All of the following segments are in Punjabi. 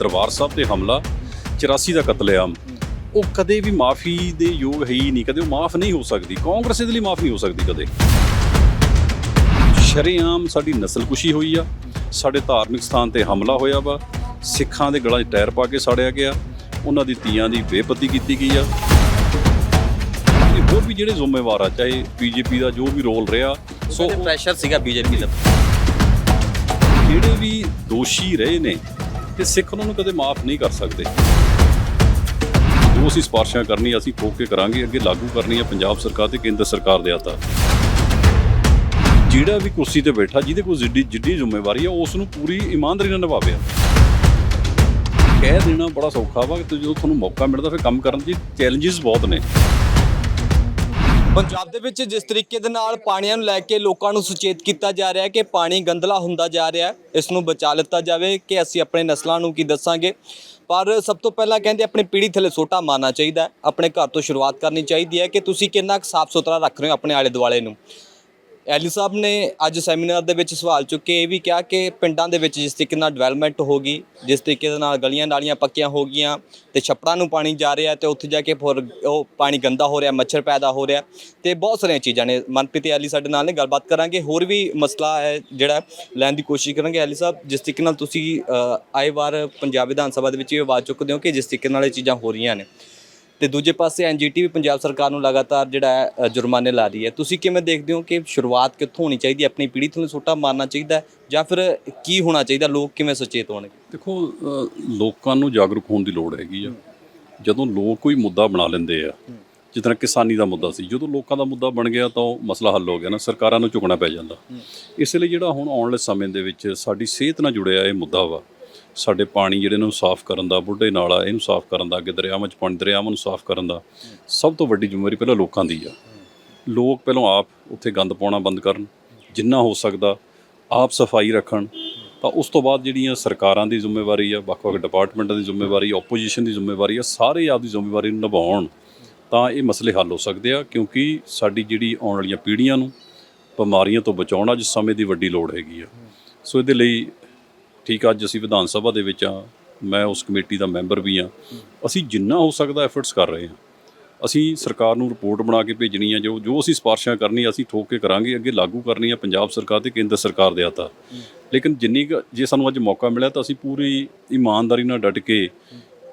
ਦਰਬਾਰ ਸਾਹਿਬ ਤੇ ਹਮਲਾ 84 ਦਾ ਕਤਲੇਆਮ ਉਹ ਕਦੇ ਵੀ ਮਾਫੀ ਦੇ ਯੋਗ ਹੈ ਹੀ ਨਹੀਂ ਕਦੇ ਉਹ ਮਾਫ ਨਹੀਂ ਹੋ ਸਕਦੀ। ਕਾਂਗਰਸ ਇਹਦੇ ਲਈ ਮਾਫ ਨਹੀਂ ਹੋ ਸਕਦੀ ਕਦੇ। ਸ਼ਰੇਆਮ ਸਾਡੀ ਨਸਲਕੁਸ਼ੀ ਹੋਈ ਆ ਸਾਡੇ ਧਾਰਮਿਕ ਸਥਾਨ ਤੇ ਹਮਲਾ ਹੋਇਆ ਵਾ ਸਿੱਖਾਂ ਦੇ ਗਲਾਂ 'ਚ ਟਾਇਰ ਪਾ ਕੇ ਸਾੜਿਆ ਗਿਆ ਉਹਨਾਂ ਦੀ ਤੀਆਂ ਦੀ ਬੇਪਤੀ ਕੀਤੀ ਗਈ ਆ। ਤੇ ਹੋਰ ਵੀ ਜਿਹੜੇ ਜ਼ਿੰਮੇਵਾਰ ਆ ਚਾਹੇ ਬੀਜੇਪੀ ਦਾ ਜੋ ਵੀ ਰੋਲ ਰਿਹਾ ਸੋ ਪ੍ਰੈਸ਼ਰ ਸੀਗਾ ਬੀਜੇਪੀ ਦਾ। ਜਿਹੜੇ ਵੀ ਦੋਸ਼ੀ ਰਹੇ ਨੇ ਤੇ ਸਿੱਖ ਉਹਨਾਂ ਨੂੰ ਕਦੇ ਮਾਫ ਨਹੀਂ ਕਰ ਸਕਦੇ। ਜੋ ਅਸੀਂ ਸਿਫਾਰਸ਼ਾਂ ਕਰਨੀ ਅਸੀਂ ਠੋਕ ਕੇ ਕਰਾਂਗੇ, ਅੱਗੇ ਲਾਗੂ ਕਰਨੀ ਹੈ ਪੰਜਾਬ ਸਰਕਾਰ ਤੇ ਕੇਂਦਰ ਸਰਕਾਰ ਦੇ ਹੱਥਾਂ। ਜਿਹੜਾ ਵੀ ਕੁਰਸੀ ਤੇ ਬੈਠਾ, ਜਿਹਦੇ ਕੋਲ ਜਿੱਡੀ ਜਿੱਡੀ ਜ਼ਿੰਮੇਵਾਰੀ ਹੈ, ਉਸ ਨੂੰ ਪੂਰੀ ਇਮਾਨਦਾਰੀ ਨਾਲ ਨਿਭਾਵੇ। ਕਹਿ ਦੇਣਾ ਬੜਾ ਸੌਖਾ ਵਾ ਤੇ ਜਦੋਂ ਤੁਹਾਨੂੰ ਮੌਕਾ ਮਿਲਦਾ, ਫਿਰ ਕੰਮ ਕਰਨ ਦੀ ਚੈਲੰਜਸ ਬਹੁਤ ਨੇ। ਪੰਜਾਬ ਦੇ ਵਿੱਚ ਜਿਸ ਤਰੀਕੇ ਦੇ ਨਾਲ ਪਾਣੀਆਂ ਨੂੰ ਲੈ ਕੇ ਲੋਕਾਂ ਨੂੰ ਸੁਚੇਤ ਕੀਤਾ ਜਾ ਰਿਹਾ ਹੈ ਕਿ ਪਾਣੀ ਗੰਦਲਾ ਹੁੰਦਾ ਜਾ ਰਿਹਾ ਹੈ, ਇਸ ਨੂੰ ਬਚਾ ਲਿੱਤਾ ਜਾਵੇ ਕਿ ਅਸੀਂ ਆਪਣੇ ਨਸਲਾਂ ਨੂੰ ਕੀ ਦੱਸਾਂਗੇ। ਪਰ ਸਭ ਤੋਂ ਪਹਿਲਾਂ ਕਹਿੰਦੇ ਆਪਣੀ ਪੀੜ੍ਹੀ ਥੱਲੇ ਸੋਟਾ ਮਾਰਨਾ ਚਾਹੀਦਾ ਆਪਣੇ ਘਰ ਤੋਂ ਸ਼ੁਰੂਆਤ ਕਰਨੀ ਚਾਹੀਦੀ ਹੈ ਕਿ ਤੁਸੀਂ ਕਿੰਨਾ ਕੁ ਸਾਫ਼ ਸੁਥਰਾ ਰੱਖ ਰਹੇ ਹੋ ਆਪਣੇ ਆਲੇ ਦੁਆਲੇ ਨੂੰ। ਐਲੀ ਸਾਹਿਬ ਨੇ ਅੱਜ ਸੈਮੀਨਾਰ ਦੇ ਵਿੱਚ ਸਵਾਲ ਚੁੱਕੇ, ਇਹ ਵੀ ਕਿਹਾ ਕਿ ਪਿੰਡਾਂ ਦੇ ਵਿੱਚ ਜਿਸ ਤਰੀਕੇ ਨਾਲ ਡਿਵੈਲਪਮੈਂਟ ਹੋ ਗਈ, ਜਿਸ ਤਰੀਕੇ ਦੇ ਨਾਲ ਗਲੀਆਂ ਨਾਲੀਆਂ ਪੱਕੀਆਂ ਹੋ ਗਈਆਂ ਤੇ ਛੱਪੜਾਂ ਨੂੰ ਪਾਣੀ ਜਾ ਰਿਹਾ ਤੇ ਉੱਥੇ ਜਾ ਕੇ ਫਿਰ ਉਹ ਪਾਣੀ ਗੰਦਾ ਹੋ ਰਿਹਾ, ਮੱਛਰ ਪੈਦਾ ਹੋ ਰਿਹਾ ਤੇ ਬਹੁਤ ਸਾਰੀਆਂ ਚੀਜ਼ਾਂ ਨੇ। ਮਨਪ੍ਰੀਤ ਐਲੀ ਸਾਡੇ ਨਾਲ ਨੇ, ਗੱਲਬਾਤ ਕਰਾਂਗੇ। ਹੋਰ ਵੀ ਮਸਲਾ ਹੈ ਜਿਹੜਾ ਲੈਣ ਦੀ ਕੋਸ਼ਿਸ਼ ਕਰਾਂਗੇ। ਐਲੀ ਸਾਹਿਬ, ਜਿਸ ਤਰੀਕੇ ਨਾਲ ਤੁਸੀਂ ਆਏ ਵਾਰ ਪੰਜਾਬ ਵਿਧਾਨ ਸਭਾ ਦੇ ਵਿੱਚ ਇਹ ਆਵਾਜ਼ ਚੁੱਕਦੇ ਹੋ ਕਿ ਜਿਸ ਤਰੀਕੇ ਨਾਲ ਇਹ ਚੀਜ਼ਾਂ ਹੋ ਰਹੀਆਂ ਨੇ। ਤੇ ਦੂਜੇ ਪਾਸੇ ਐਨਜੀਟੀ ਵੀ ਪੰਜਾਬ ਸਰਕਾਰ ਨੂੰ ਲਗਾਤਾਰ ਜਿਹੜਾ ਜੁਰਮਾਨੇ ਲਾ ਰਹੀ ਹੈ। ਤੁਸੀਂ ਕਿਵੇਂ ਦੇਖਦੇ ਹੋ ਕਿ ਸ਼ੁਰੂਆਤ ਕਿੱਥੋਂ ਹੋਣੀ ਚਾਹੀਦੀ ਹੈ? ਆਪਣੀ ਪੀੜ੍ਹੀ ਤੋਂ ਸੋਟਾ ਮਾਰਨਾ ਚਾਹੀਦਾ ਜਾਂ ਫਿਰ ਕੀ ਹੋਣਾ ਚਾਹੀਦਾ? ਲੋਕ ਕਿਵੇਂ ਸੁਚੇਤ ਹੋਣਗੇ? ਦੇਖੋ ਲੋਕਾਂ ਨੂੰ ਜਾਗਰੂਕ ਹੋਣ ਦੀ ਲੋੜ ਹੈਗੀ ਆ। ਜਦੋਂ ਲੋਕ ਕੋਈ ਮੁੱਦਾ ਬਣਾ ਲੈਂਦੇ ਆ ਜਿਸ ਤਰ੍ਹਾਂ ਕਿਸਾਨੀ ਦਾ ਮੁੱਦਾ ਸੀ ਜਦੋਂ ਲੋਕਾਂ ਦਾ ਮੁੱਦਾ ਬਣ ਗਿਆ ਤਾਂ ਉਹ ਮਸਲਾ ਹੱਲ ਹੋ ਗਿਆ ਨਾ ਸਰਕਾਰਾਂ ਨੂੰ ਝੁਕਣਾ ਪੈ ਜਾਂਦਾ। ਇਸ ਲਈ ਜਿਹੜਾ ਹੁਣ ਆਉਣ ਵਾਲੇ ਸਮੇਂ ਦੇ ਵਿੱਚ ਸਾਡੀ ਸਿਹਤ ਨਾਲ ਜੁੜਿਆ ਇਹ ਮੁੱਦਾ ਵਾ ਸਾਡੇ ਪਾਣੀ ਜਿਹੜੇ ਨੂੰ ਸਾਫ਼ ਕਰਨ ਦਾ, ਬੁੱਢੇ ਨਾਲਾ ਇਹਨੂੰ ਸਾਫ਼ ਕਰਨ ਦਾ, ਅੱਗੇ ਦਰਿਆਵਾਂ 'ਚ ਪਾਣੀ, ਦਰਿਆਵਾਂ ਨੂੰ ਸਾਫ਼ ਕਰਨ ਦਾ, ਸਭ ਤੋਂ ਵੱਡੀ ਜ਼ਿੰਮੇਵਾਰੀ ਪਹਿਲਾਂ ਲੋਕਾਂ ਦੀ ਆ। ਲੋਕ ਪਹਿਲਾਂ ਆਪ ਉੱਥੇ ਗੰਦ ਪਾਉਣਾ ਬੰਦ ਕਰਨ, ਜਿੰਨਾ ਹੋ ਸਕਦਾ ਆਪ ਸਫ਼ਾਈ ਰੱਖਣ, ਤਾਂ ਉਸ ਤੋਂ ਬਾਅਦ ਜਿਹੜੀਆਂ ਸਰਕਾਰਾਂ ਦੀ ਜ਼ਿੰਮੇਵਾਰੀ ਆ ਵੱਖ-ਵੱਖ ਡਿਪਾਰਟਮੈਂਟਾਂ ਦੀ ਜ਼ਿੰਮੇਵਾਰੀ ਆਪੋਜੀਸ਼ਨ ਦੀ ਜ਼ਿੰਮੇਵਾਰੀ ਆ, ਸਾਰੇ ਆਪਦੀ ਜ਼ਿੰਮੇਵਾਰੀ ਨੂੰ ਨਿਭਾਉਣ, ਤਾਂ ਇਹ ਮਸਲੇ ਹੱਲ ਹੋ ਸਕਦੇ ਆ, ਕਿਉਂਕਿ ਸਾਡੀ ਜਿਹੜੀ ਆਉਣ ਵਾਲੀਆਂ ਪੀੜ੍ਹੀਆਂ ਨੂੰ ਬਿਮਾਰੀਆਂ ਤੋਂ ਬਚਾਉਣ ਅੱਜ ਸਮੇਂ ਦੀ ਵੱਡੀ ਲੋੜ ਹੈਗੀ ਆ। ਸੋ ਇਹਦੇ ਲਈ ਠੀਕ ਆ, ਅੱਜ ਅਸੀਂ ਵਿਧਾਨ ਸਭਾ ਦੇ ਵਿੱਚ ਆ ਮੈਂ ਉਸ ਕਮੇਟੀ ਦਾ ਮੈਂਬਰ ਵੀ ਆ। ਅਸੀਂ ਜਿੰਨਾ ਹੋ ਸਕਦਾ ਐਫਰਟਸ ਕਰ ਰਹੇ ਹਾਂ ਅਸੀਂ ਸਰਕਾਰ ਨੂੰ ਰਿਪੋਰਟ ਬਣਾ ਕੇ ਭੇਜਣੀ ਆ ਜੋ ਜੋ ਅਸੀਂ ਸਿਫਾਰਸ਼ਾਂ ਕਰਨੀ ਅਸੀਂ ਠੋਕ ਕੇ ਕਰਾਂਗੇ ਅੱਗੇ ਲਾਗੂ ਕਰਨੀ ਆ ਪੰਜਾਬ ਸਰਕਾਰ ਤੇ ਕੇਂਦਰ ਸਰਕਾਰ ਦੇ ਹੱਥਾਂ। ਲੇਕਿਨ ਜਿੰਨੀ ਕੁ- ਜੇ ਸਾਨੂੰ ਅੱਜ ਮੌਕਾ ਮਿਲਿਆ ਤਾਂ ਅਸੀਂ ਪੂਰੀ ਇਮਾਨਦਾਰੀ ਨਾਲ ਡਟ ਕੇ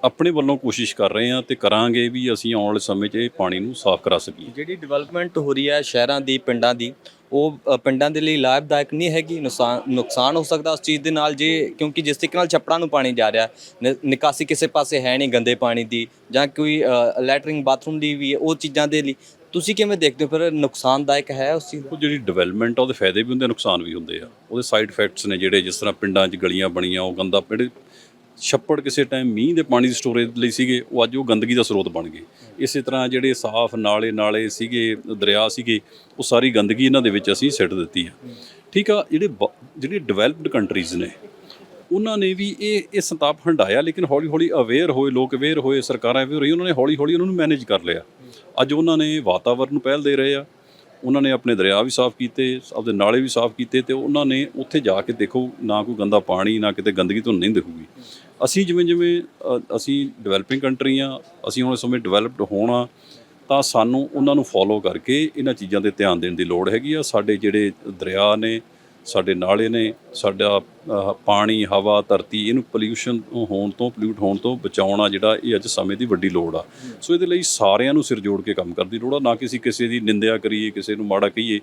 ਆਪਣੇ ਵੱਲੋਂ ਕੋਸ਼ਿਸ਼ ਕਰ ਰਹੇ ਹਾਂ ਤੇ ਕਰਾਂਗੇ ਵੀ ਅਸੀਂ ਆਉਣ ਵਾਲੇ ਸਮੇਂ 'ਚ ਇਹ ਪਾਣੀ ਨੂੰ ਸਾਫ਼ ਕਰਾ ਸਕੀਏ। ਜਿਹੜੀ ਡਿਵੈਲਪਮੈਂਟ ਹੋ ਰਹੀ ਹੈ ਸ਼ਹਿਰਾਂ ਦੀ ਪਿੰਡਾਂ ਦੀ ਉਹ ਪਿੰਡਾਂ ਦੇ ਲਈ ਲਾਭਦਾਇਕ ਨਹੀਂ ਹੈਗੀ ਨੁਕਸਾਨ ਨੁਕਸਾਨ ਹੋ ਸਕਦਾ ਉਸ ਚੀਜ਼ ਦੇ ਨਾਲ ਜੇ ਕਿਉਂਕਿ ਜਿਸ ਤਰੀਕੇ ਨਾਲ ਛੱਪੜਾਂ ਨੂੰ ਪਾਣੀ ਜਾ ਰਿਹਾ ਨਿ- ਨਿਕਾਸੀ ਕਿਸੇ ਪਾਸੇ ਹੈ ਨਹੀਂ ਗੰਦੇ ਪਾਣੀ ਦੀ ਜਾਂ ਕੋਈ ਲੈਟਰਿੰਗ ਬਾਥਰੂਮ ਦੀ ਵੀ ਉਹ ਚੀਜ਼ਾਂ ਦੇ ਲਈ ਤੁਸੀਂ ਕਿਵੇਂ ਦੇਖਦੇ ਹੋ? ਫਿਰ ਨੁਕਸਾਨਦਾਇਕ ਹੈ ਉਸ ਚੀਜ਼ ਉਹ ਜਿਹੜੀ ਡਿਵੈਲਪਮੈਂਟ ਆ ਉਹਦੇ ਫਾਇਦੇ ਵੀ ਹੁੰਦੇ ਆ, ਨੁਕਸਾਨ ਵੀ ਹੁੰਦੇ ਆ। ਉਹਦੇ ਸਾਈਡ ਇਫੈਕਟਸ ਨੇ ਜਿਹੜੇ ਜਿਸ ਤਰ੍ਹਾਂ ਪਿੰਡਾਂ 'ਚ ਗਲੀਆਂ ਬਣੀਆਂ ਉਹ ਗੰਦਾ ਜਿਹੜੇ ਛੱਪੜ ਕਿਸੇ ਟਾਈਮ ਮੀਂਹ ਦੇ ਪਾਣੀ ਦੀ ਸਟੋਰੇਜ ਲਈ ਸੀਗੇ, ਉਹ ਅੱਜ ਉਹ ਗੰਦਗੀ ਦਾ ਸਰੋਤ ਬਣ ਗਏ। ਇਸੇ ਤਰ੍ਹਾਂ ਜਿਹੜੇ ਸਾਫ਼ ਨਾਲੇ ਨਾਲੇ ਸੀਗੇ, ਦਰਿਆ ਸੀਗੇ, ਉਹ ਸਾਰੀ ਗੰਦਗੀ ਇਹਨਾਂ ਦੇ ਵਿੱਚ ਅਸੀਂ ਸਿੱਟ ਦਿੱਤੀ ਆ। ਠੀਕ ਆ, ਜਿਹੜੇ ਬ- ਜਿਹੜੇ ਡਿਵੈਲਪਡ ਕੰਟਰੀਜ਼ ਨੇ, ਉਹਨਾਂ ਨੇ ਵੀ ਇਹ ਇਹ ਸੰਤਾਪ ਹੰਡਾਇਆ ਲੇਕਿਨ ਹੌਲੀ ਹੌਲੀ ਅਵੇਅਰ ਹੋਏ, ਲੋਕ ਅਵੇਅਰ ਹੋਏ, ਸਰਕਾਰਾਂ ਅਵੇਅਰ ਹੋਈ ਉਹਨਾਂ ਨੇ ਹੌਲੀ ਹੌਲੀ ਉਹਨਾਂ ਨੂੰ ਮੈਨੇਜ ਕਰ ਲਿਆ। ਅੱਜ ਉਹਨਾਂ ਨੇ ਵਾਤਾਵਰਨ ਨੂੰ ਪਹਿਲ ਦੇ ਰਹੇ ਆ, ਉਹਨਾਂ ਨੇ ਆਪਣੇ ਦਰਿਆ ਵੀ ਸਾਫ਼ ਕੀਤੇ, ਆਪਦੇ ਨਾਲੇ ਵੀ ਸਾਫ਼ ਕੀਤੇ, ਤੇ ਉਹਨਾਂ ਨੇ ਉੱਥੇ ਜਾ ਕੇ ਦੇਖੋ, ਨਾ ਕੋਈ ਗੰਦਾ ਪਾਣੀ, ਨਾ ਕਿਤੇ ਗੰਦਗੀ ਤੁਹਾਨੂੰ ਨਹੀਂ ਦਿਖੂਗੀ ਅਸੀਂ ਜਿਵੇਂ ਜਿਵੇਂ ਅ, ਅਸੀਂ ਡਿਵੈਲਪਿੰਗ ਕੰਟਰੀ ਆ ਅਸੀਂ ਹੁਣ ਇਸ ਸਮੇਂ ਡਿਵੈਲਪਡ ਹੋਣਾ ਤਾਂ ਸਾਨੂੰ ਉਹਨਾਂ ਨੂੰ ਫੋਲੋ ਕਰਕੇ ਇਹਨਾਂ ਚੀਜ਼ਾਂ ਤੇ ਧਿਆਨ ਦੇਣ ਦੀ ਲੋੜ ਹੈਗੀ ਆ। ਸਾਡੇ ਜਿਹੜੇ ਦਰਿਆ ਨੇ ਸਾਡੇ ਨਾਲੇ ਨੇ ਸਾਡਾ ਅਹ, ਪਾਣੀ ਹਵਾ ਧਰਤੀ ਇਹਨੂੰ ਪੋਲਿਊਸ਼ਨ ਹੋਣ ਤੋਂ ਪੋਲਿਊਟ ਹੋਣ ਤੋਂ ਬਚਾਉਣਾ ਜਿਹੜਾ ਇਹ ਅੱਜ ਸਮੇਂ ਦੀ ਵੱਡੀ ਲੋੜ ਆ। ਸੋ ਇਹਦੇ ਲਈ ਸਾਰਿਆਂ ਨੂੰ ਸਿਰ ਜੋੜ ਕੇ ਕੰਮ ਕਰਨ ਦੀ ਲੋੜ ਆ ਨਾ ਕਿ ਅਸੀਂ ਕਿਸੇ ਦੀ ਨਿੰਦਿਆ ਕਰੀਏ ਕਿਸੇ ਨੂੰ ਮਾੜਾ ਕਹੀਏ।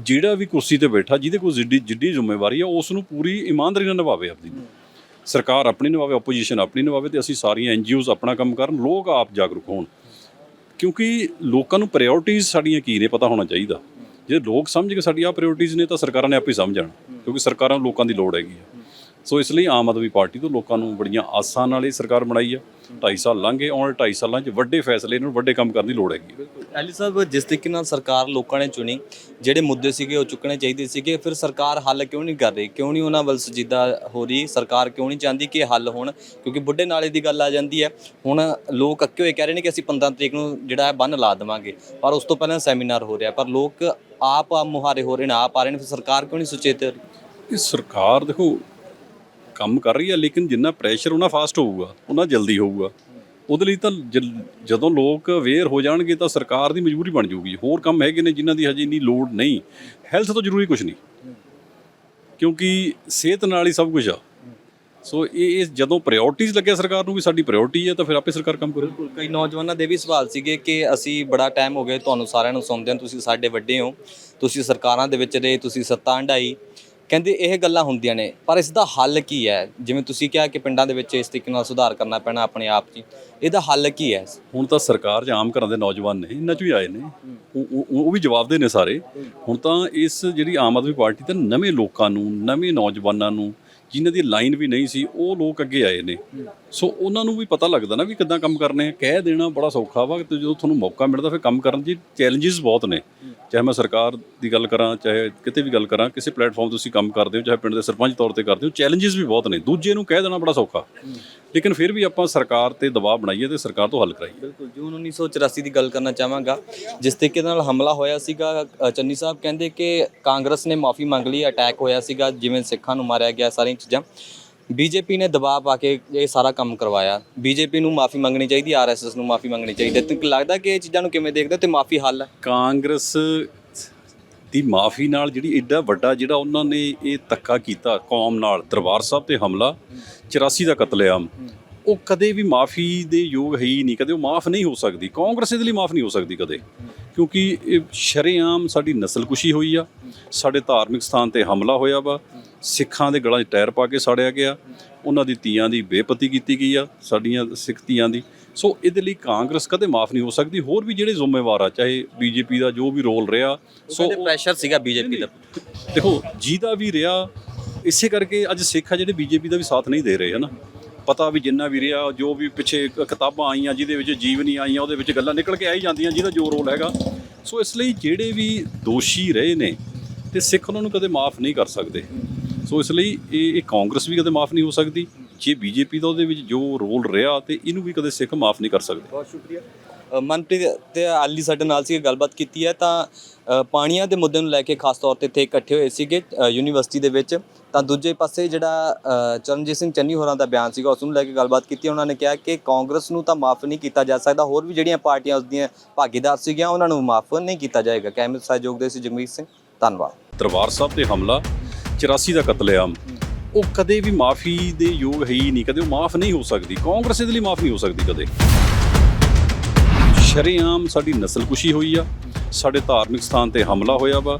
ਜਿਹੜਾ ਵੀ ਕੁਰਸੀ ਤੇ ਬੈਠਾ ਜਿਹਦੇ ਕੋਲ ਜਿੱਡੀ ਜਿੱਡੀ ਜ਼ਿੰਮੇਵਾਰੀ ਆ ਉਸ ਨੂੰ ਪੂਰੀ ਇਮਾਨਦਾਰੀ ਨਾਲ ਨਿਭਾਵੇ ਆਪਦੀ। ਸਰਕਾਰ ਆਪਣੀ ਨਿਭਾਵੇ ਆਪੋਜੀਸ਼ਨ ਆਪਣੀ ਨਿਭਾਵੇ ਤੇ ਅਸੀਂ ਸਾਰੀਆਂ ਐਨਜੀਓਜ਼ ਆਪਣਾ ਕੰਮ ਕਰਨ, ਲੋਕ ਆਪ ਜਾਗਰੂਕ ਹੋਣ। ਕਿਉਂਕਿ ਲੋਕਾਂ ਨੂੰ ਪ੍ਰਾਇੋਰਟੀਆਂ ਸਾਡੀਆਂ ਕੀ ਨੇ ਪਤਾ ਹੋਣਾ ਚਾਹੀਦਾ। ਜੇ ਲੋਕ ਸਮਝ ਕੇ ਸਾਡੀ ਆ ਪ੍ਰਾਇੋਰਟੀਆਂ ਨੇ ਤਾਂ ਸਰਕਾਰਾਂ ਨੇ ਆਪੇ ਸਮਝ ਜਾਣਾ, ਕਿਉਂਕਿ ਸਰਕਾਰਾਂ ਨੂੰ ਲੋਕਾਂ ਦੀ ਲੋੜ ਹੈਗੀ ਹੈ ਸੋ ਇਸ ਲਈ ਆਮ ਆਦਮੀ ਪਾਰਟੀ ਤੋਂ ਲੋਕਾਂ ਨੂੰ ਬੜੀਆਂ ਆਸਾਂ ਨਾਲ ਇਹ ਸਰਕਾਰ ਬਣਾਈ ਆ। 2.5 ਸਾਲ ਲੰਘੇ ਆਉਣ ਵਾਲੇ 2.5 ਸਾਲਾਂ 'ਚ ਵੱਡੇ ਫੈਸਲੇ ਇਹਨਾਂ ਨੂੰ ਵੱਡੇ ਕੰਮ ਕਰਨ ਦੀ ਲੋੜ ਹੈਗੀ। ਐਲੀ ਸਾਹਿਬ ਜਿਸ ਤਰੀਕੇ ਨਾਲ ਸਰਕਾਰ ਲੋਕਾਂ ਨੇ ਚੁਣੀ ਜਿਹੜੇ ਮੁੱਦੇ ਸੀਗੇ ਉਹ ਚੁੱਕਣੇ ਚਾਹੀਦੇ ਸੀਗੇ ਫਿਰ ਸਰਕਾਰ ਹੱਲ ਕਿਉਂ ਨਹੀਂ ਕਰ ਰਹੀ? ਕਿਉਂ ਨਹੀਂ ਉਹਨਾਂ ਵੱਲ ਸਜੀਦਾ ਹੋ ਰਹੀ? ਸਰਕਾਰ ਕਿਉਂ ਨਹੀਂ ਚਾਹੁੰਦੀ ਕਿ ਹੱਲ ਹੋਣ? ਕਿਉਂਕਿ ਬੁੱਢੇ ਨਾਲੇ ਦੀ ਗੱਲ ਆ ਜਾਂਦੀ ਹੈ। ਹੁਣ ਲੋਕ ਅੱਕੇ ਹੋਏ ਕਹਿ ਰਹੇ ਨੇ ਕਿ ਅਸੀਂ 15 ਤਰੀਕ ਨੂੰ ਜਿਹੜਾ ਹੈ ਬੰਨ ਲਾ ਦੇਵਾਂਗੇ ਪਰ ਉਸ ਤੋਂ ਪਹਿਲਾਂ ਸੈਮੀਨਾਰ ਹੋ ਰਿਹਾ ਪਰ ਲੋਕ ਆਪ ਆ ਮੁਹਾਰੇ ਹੋ ਰਹੇ ਨੇ ਆਪ ਆ ਰਹੇ ਨੇ ਫਿਰ ਸਰਕਾਰ ਕਿਉਂ ਨਹੀਂ ਸੁਚੇਤ ਇਹ ਸਰਕਾਰ ਦੇਖੋ ਕੰਮ ਕਰ ਰਹੀ ਹੈ, ਲੇਕਿਨ ਜਿੰਨਾ ਪ੍ਰੈਸ਼ਰ ਉਹਨਾਂ ਫਾਸਟ ਹੋਊਗਾ, ਉਹਨਾਂ ਜਲਦੀ ਹੋਊਗਾ। ਉਹਦੇ ਲਈ ਤਾਂ ਜਦੋਂ ਲੋਕ ਅਵੇਅਰ ਹੋ ਜਾਣਗੇ ਤਾਂ ਸਰਕਾਰ ਦੀ ਮਜਬੂਰੀ ਬਣ ਜਾਊਗੀ। ਹੋਰ ਕੰਮ ਹੈਗੇ ਨੇ ਜਿਨ੍ਹਾਂ ਦੀ ਹਜੇ ਇੰਨੀ ਲੋੜ ਨਹੀਂ। ਹੈਲਥ ਤੋਂ ਜ਼ਰੂਰੀ ਕੁਝ ਨਹੀਂ। ਕਿਉਂਕਿ ਸਿਹਤ ਨਾਲ ਹੀ ਸਭ ਕੁਝ ਆ। ਸੋ ਇਹ ਇਹ ਜਦੋਂ ਪ੍ਰਾਇੋਰਟੀਜ਼ ਲੱਗਿਆ ਸਰਕਾਰ ਨੂੰ ਵੀ ਸਾਡੀ ਪ੍ਰਾਇੋਰਟੀ ਹੈ, ਤਾਂ ਫਿਰ ਆਪੇ ਸਰਕਾਰ ਕੰਮ ਕਰੂ। ਕਈ ਨੌਜਵਾਨਾਂ ਦੇ ਵੀ ਸਵਾਲ ਸੀਗੇ ਕਿ ਅਸੀਂ ਬੜਾ ਟਾਈਮ ਹੋ ਗਿਆ, ਤੁਹਾਨੂੰ ਸਾਰਿਆਂ ਨੂੰ ਸੁਣਦੇ ਹਾਂ ਤੁਸੀਂ ਸਾਡੇ ਵੱਡੇ ਹੋ। ਤੁਸੀਂ ਸਰਕਾਰਾਂ ਦੇ ਵਿੱਚ ਰਹੇ, ਤੁਸੀਂ ਸੱਤਾ ਹੰਡਾਈ ਕਹਿੰਦੇ ਇਹ ਗੱਲਾਂ ਹੁੰਦੀਆਂ ਨੇ, ਪਰ ਇਸ ਦਾ ਹੱਲ ਕੀ ਹੈ? ਜਿਵੇਂ ਤੁਸੀਂ ਕਿਹਾ ਕਿ ਪਿੰਡਾਂ ਦੇ ਵਿੱਚ ਇਸ ਤਰੀਕੇ ਨਾਲ ਸੁਧਾਰ ਕਰਨਾ ਪੈਣਾ ਆਪਣੇ ਆਪ 'ਚ ਇਹਦਾ ਹੱਲ ਕੀ ਹੈ? ਹੁਣ ਤਾਂ ਸਰਕਾਰ ਜਾਂ ਆਮ ਘਰਾਂ ਦੇ ਨੌਜਵਾਨ ਨੇ, ਇਹਨਾਂ 'ਚ ਵੀ ਆਏ ਨੇ। ਉਹ- ਉਹ ਉਹ ਵੀ ਜਵਾਬਦੇ ਨੇ ਸਾਰੇ। ਹੁਣ ਤਾਂ ਇਸ ਜਿਹੜੀ ਆਮ ਆਦਮੀ ਪਾਰਟੀ ਤਾਂ ਨਵੇਂ ਲੋਕਾਂ ਨੂੰ, ਨਵੇਂ ਨੌਜਵਾਨਾਂ ਨੂੰ, ਜਿਨ੍ਹਾਂ ਦੀ ਲਾਈਨ ਵੀ ਨਹੀਂ ਸੀ, ਉਹ ਲੋਕ ਅੱਗੇ ਆਏ ਨੇ। ਸੋ ਉਹਨਾਂ ਨੂੰ ਵੀ ਪਤਾ ਲੱਗਦਾ ਨਾ ਵੀ ਕਿੱਦਾਂ ਕੰਮ ਕਰਨੇ ਆ। ਕਹਿ ਦੇਣਾ ਬੜਾ ਸੌਖਾ ਵਾ ਤੇ ਜਦੋਂ ਤੁਹਾਨੂੰ ਮੌਕਾ ਮਿਲਦਾ ਫਿਰ ਕੰਮ ਕਰਨ ਦੀ ਚੈਲੰਜਸ ਬਹੁਤ ਨੇ। ਚਾਹੇ ਮੈਂ ਸਰਕਾਰ ਦੀ ਗੱਲ ਕਰਾਂ, ਚਾਹੇ ਕਿਤੇ ਵੀ ਗੱਲ ਕਰਾਂ, ਕਿਸੇ ਪਲੇਟਫਾਰਮ ਤੁਸੀਂ ਕੰਮ ਕਰਦੇ ਹੋ, ਚਾਹੇ ਪਿੰਡ ਦੇ ਸਰਪੰਚ ਤੌਰ ਤੇ ਕਰਦੇ ਹੋ ਚੈਲੰਜਸ ਵੀ ਬਹੁਤ ਨੇ। ਦੂਜੇ ਨੂੰ ਕਹਿ ਦੇਣਾ ਬੜਾ ਸੌਖਾ। ਲੇਕਿਨ ਫਿਰ ਵੀ ਆਪਾਂ ਸਰਕਾਰ ਤੇ ਦਬਾਅ ਬਣਾਈਏ ਤੇ ਸਰਕਾਰ ਤੋਂ ਹੱਲ ਕਰਾਈਏ। ਬਿਲਕੁਲ ਜੂਨ 1984 ਦੀ ਗੱਲ ਕਰਨਾ ਚਾਹਾਂਗਾ। ਜਿਸ ਤਰੀਕੇ ਨਾਲ ਹਮਲਾ ਹੋਇਆ ਸੀਗਾ ਚੰਨੀ ਸਾਹਿਬ ਕਹਿੰਦੇ ਕਿ ਕਾਂਗਰਸ ਨੇ ਮਾਫੀ ਮੰਗ ਲਈ ਅਟੈਕ ਹੋਇਆ ਸੀਗਾ, ਜਿਵੇਂ ਸਿੱਖਾਂ ਨੂੰ ਮਾਰਿਆ ਗਿਆ, ਸਾਰੀਆਂ ਚੀਜ਼ਾਂ। ਬੀਜੇਪੀ ਨੇ ਦਬਾਅ ਪਾ ਕੇ ਇਹ ਸਾਰਾ ਕੰਮ ਕਰਵਾਇਆ। ਬੀਜੇਪੀ ਨੂੰ ਮਾਫੀ ਮੰਗਣੀ ਚਾਹੀਦੀ, ਆਰਐਸਐਸ ਨੂੰ ਮਾਫੀ ਮੰਗਣੀ ਚਾਹੀਦੀ। ਹੈ ਲੱਗਦਾ ਕਿ ਇਹ ਚੀਜ਼ਾਂ ਨੂੰ ਕਿਵੇਂ ਦੇਖਦੇ ਹੋ ਤੇ ਮਾਫੀ ਹੱਲ ਹੈ? ਕਾਂਗਰਸ ਦੀ ਮਾਫੀ ਨਾਲ ਜਿਹੜੀ ਐਡਾ ਵੱਡਾ ਜਿਹੜਾ ਉਹਨਾਂ ਨੇ ਇਹ ਧੱਕਾ ਕੀਤਾ ਕੌਮ ਨਾਲ, ਦਰਬਾਰ ਸਾਹਿਬ ਤੇ ਹਮਲਾ 84 ਦਾ ਕਤਲੇਆਮ ਉਹ ਕਦੇ ਵੀ ਮਾਫੀ ਦੇ ਯੋਗ ਹੈ ਹੀ ਨਹੀਂ, ਕਦੇ ਉਹ ਮਾਫ ਨਹੀਂ ਹੋ ਸਕਦੀ। ਕਾਂਗਰਸ ਇਹਦੇ ਲਈ ਮਾਫ ਨਹੀਂ ਹੋ ਸਕਦੀ ਕਦੇ। ਕਿਉਂਕਿ ਇਹ ਸ਼ਰੇਆਮ ਸਾਡੀ ਨਸਲਕੁਸ਼ੀ ਹੋਈ ਆ ਸਾਡੇ ਧਾਰਮਿਕ ਸਥਾਨ ਤੇ ਹਮਲਾ ਹੋਇਆ ਵਾ ਸਿੱਖਾਂ ਦੇ ਗਲਾਂ 'ਚ ਟਾਇਰ ਪਾ ਕੇ ਸਾੜਿਆ ਗਿਆ ਉਹਨਾਂ ਦੀ ਤੀਆਂ ਦੀ ਬੇਪਤੀ ਕੀਤੀ ਗਈ ਆ ਸਾਡੀਆਂ ਸਿੱਖ ਤੀਆਂ ਦੀ। ਸੋ ਇਹਦੇ ਲਈ ਕਾਂਗਰਸ ਕਦੇ ਮਾਫ ਨਹੀਂ ਹੋ ਸਕਦੀ ਹੋਰ ਵੀ ਜਿਹੜੇ ਜ਼ਿੰਮੇਵਾਰ ਆ ਚਾਹੇ ਬੀਜੇਪੀ ਦਾ ਜੋ ਵੀ ਰੋਲ ਰਿਹਾ ਸੋ ਪ੍ਰੈਸ਼ਰ ਸੀਗਾ ਬੀਜੇਪੀ ਦਾ। ਦੇਖੋ ਜਿਹਦਾ ਵੀ ਰਿਹਾ ਇਸੇ ਕਰਕੇ ਅੱਜ ਸਿੱਖ ਆ ਜਿਹੜੇ ਬੀਜੇਪੀ ਦਾ ਵੀ ਸਾਥ ਨਹੀਂ ਦੇ ਰਹੇ ਹਨਾ? ਪਤਾ ਵੀ ਜਿੰਨਾ ਵੀ ਰਿਹਾ, ਜੋ ਵੀ ਪਿੱਛੇ ਕਿਤਾਬਾਂ ਆਈਆਂ ਜਿਹਦੇ ਵਿੱਚ ਜੀਵਨੀ ਆਈਆਂ, ਉਹਦੇ ਵਿੱਚ ਗੱਲਾਂ ਨਿਕਲ ਕੇ ਆ ਹੀ ਜਾਂਦੀਆਂ, ਜਿਹਦਾ ਜੋ ਰੋਲ ਹੈਗਾ। ਸੋ ਇਸ ਲਈ ਜਿਹੜੇ ਵੀ ਦੋਸ਼ੀ ਰਹੇ ਨੇ ਤੇ ਸਿੱਖ ਉਹਨਾਂ ਨੂੰ ਕਦੇ ਮਾਫ ਨਹੀਂ ਕਰ ਸਕਦੇ। ਸੋ ਇਸ ਲਈ ਇਹ ਇਹ ਕਾਂਗਰਸ ਵੀ ਕਦੇ ਮਾਫ ਨਹੀਂ ਹੋ ਸਕਦੀ, ਜੇ ਬੀਜੇਪੀ ਦਾ ਉਹਦੇ ਵਿੱਚ ਜੋ ਰੋਲ ਰਿਹਾ ਤੇ ਇਹਨੂੰ ਵੀ ਕਦੇ ਸਿੱਖ ਮਾਫ ਨਹੀਂ ਕਰ ਸਕਦੇ। ਬਹੁਤ ਸ਼ੁਕਰੀਆ। ਮਨਪ੍ਰੀਤ ਤੇ ਆਲੀ ਸਾਡੇ ਨਾਲ ਸੀ ਗੱਲਬਾਤ ਕੀਤੀ ਹੈ ਤਾਂ ਪਾਣੀਆਂ ਦੇ ਮੁੱਦੇ ਨੂੰ ਲੈ ਕੇ ਖਾਸ ਤੌਰ ਤੇ ਇੱਥੇ ਇਕੱਠੇ ਹੋਏ ਸੀਗੇ ਯੂਨੀਵਰਸਿਟੀ ਦੇ ਵਿੱਚ। ਤਾਂ ਦੂਜੇ ਪਾਸੇ ਜਿਹੜਾ ਚਰਨਜੀਤ ਸਿੰਘ ਚੰਨੀ ਹੋਰਾਂ ਦਾ ਬਿਆਨ ਸੀਗਾ, ਉਸ ਨੂੰ ਲੈ ਕੇ ਗੱਲਬਾਤ ਕੀਤੀ, ਉਹਨਾਂ ਨੇ ਕਿਹਾ ਕਿ ਕਾਂਗਰਸ ਨੂੰ ਤਾਂ ਮਾਫ ਨਹੀਂ ਕੀਤਾ ਜਾ ਸਕਦਾ, ਹੋਰ ਵੀ ਜਿਹੜੀਆਂ ਪਾਰਟੀਆਂ ਉਸ ਦੀਆਂ ਭਾਗੀਦਾਰ ਸੀਗੀਆਂ, ਉਹਨਾਂ ਨੂੰ ਮਾਫ ਨਹੀਂ ਕੀਤਾ ਜਾਏਗਾ। ਕੈਮਰੇ ਸਹਿਯੋਗ ਦੇ ਸੀ ਜਗਮੀਤ ਸਿੰਘ। ਧੰਨਵਾਦ। ਦਰਬਾਰ ਸਾਹਿਬ ਤੇ ਹਮਲਾ 84 ਦਾ ਕਤਲੇਆਮ ਉਹ ਕਦੇ ਵੀ ਮਾਫੀ ਦੇ ਯੋਗ ਹੈ ਹੀ ਨਹੀਂ, ਕਦੇ ਉਹ ਮਾਫ ਨਹੀਂ ਹੋ ਸਕਦੀ। ਕਾਂਗਰਸ ਇਹਦੇ ਲਈ ਮਾਫ ਨਹੀਂ ਹੋ ਸਕਦੀ ਕਦੇ। ਸ਼ਰੇਆਮ ਸਾਡੀ ਨਸਲਕੁਸ਼ੀ ਹੋਈ ਆ, ਸਾਡੇ ਧਾਰਮਿਕ ਸਥਾਨ ਤੇ ਹਮਲਾ ਹੋਇਆ ਵਾ,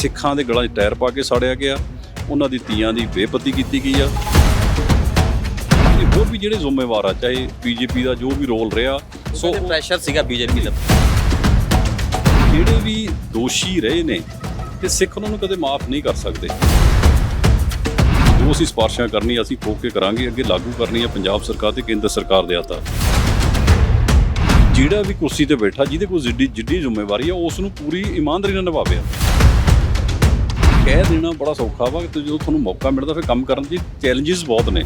ਸਿੱਖਾਂ ਦੇ ਗਲਾਂ 'ਚ ਟਾਇਰ ਪਾ ਕੇ ਸਾੜਿਆ ਗਿਆ ਉਹਨਾਂ ਦੀ ਤੀਆਂ ਦੀ ਬੇਪਤੀ ਕੀਤੀ ਗਈ ਆ। ਹੋਰ ਵੀ ਜਿਹੜੇ ਜ਼ਿੰਮੇਵਾਰ ਆ ਚਾਹੇ ਬੀਜੇਪੀ ਦਾ ਜੋ ਵੀ ਰੋਲ ਰਿਹਾ ਸੋ ਪ੍ਰੈਸ਼ਰ ਸੀਗਾ ਬੀਜੇਪੀ ਦਾ। ਜਿਹੜੇ ਵੀ ਦੋਸ਼ੀ ਰਹੇ ਨੇ ਤੇ ਸਿੱਖ ਉਹਨਾਂ ਨੂੰ ਕਦੇ ਮਾਫ ਨਹੀਂ ਕਰ ਸਕਦੇ। ਜੋ ਅਸੀਂ ਸਿਫਾਰਸ਼ਾਂ ਕਰਨੀ ਅਸੀਂ ਠੋਕ ਕੇ ਕਰਾਂਗੇ ਅੱਗੇ ਲਾਗੂ ਕਰਨੀ ਹੈ ਪੰਜਾਬ ਸਰਕਾਰ ਤੇ ਕੇਂਦਰ ਸਰਕਾਰ ਦੇ ਹੱਥਾਂ। ਜਿਹੜਾ ਵੀ ਕੁਰਸੀ ਤੇ ਬੈਠਾ ਜਿਹਦੇ ਕੋਲ ਜਿੱਡੀ ਜਿੱਡੀ ਜ਼ਿੰਮੇਵਾਰੀ ਆ ਉਸ ਨੂੰ ਪੂਰੀ ਇਮਾਨਦਾਰੀ ਨਾਲ ਨਿਭਾਵੇ। ਕਹਿ ਦੇਣਾ ਬੜਾ ਸੌਖਾ ਵਾ ਕਿ ਜਦੋਂ ਤੁਹਾਨੂੰ ਮੌਕਾ ਮਿਲਦਾ ਫਿਰ ਕੰਮ ਕਰਨ ਦੀ ਚੈਲੰਜਸ ਬਹੁਤ ਨੇ।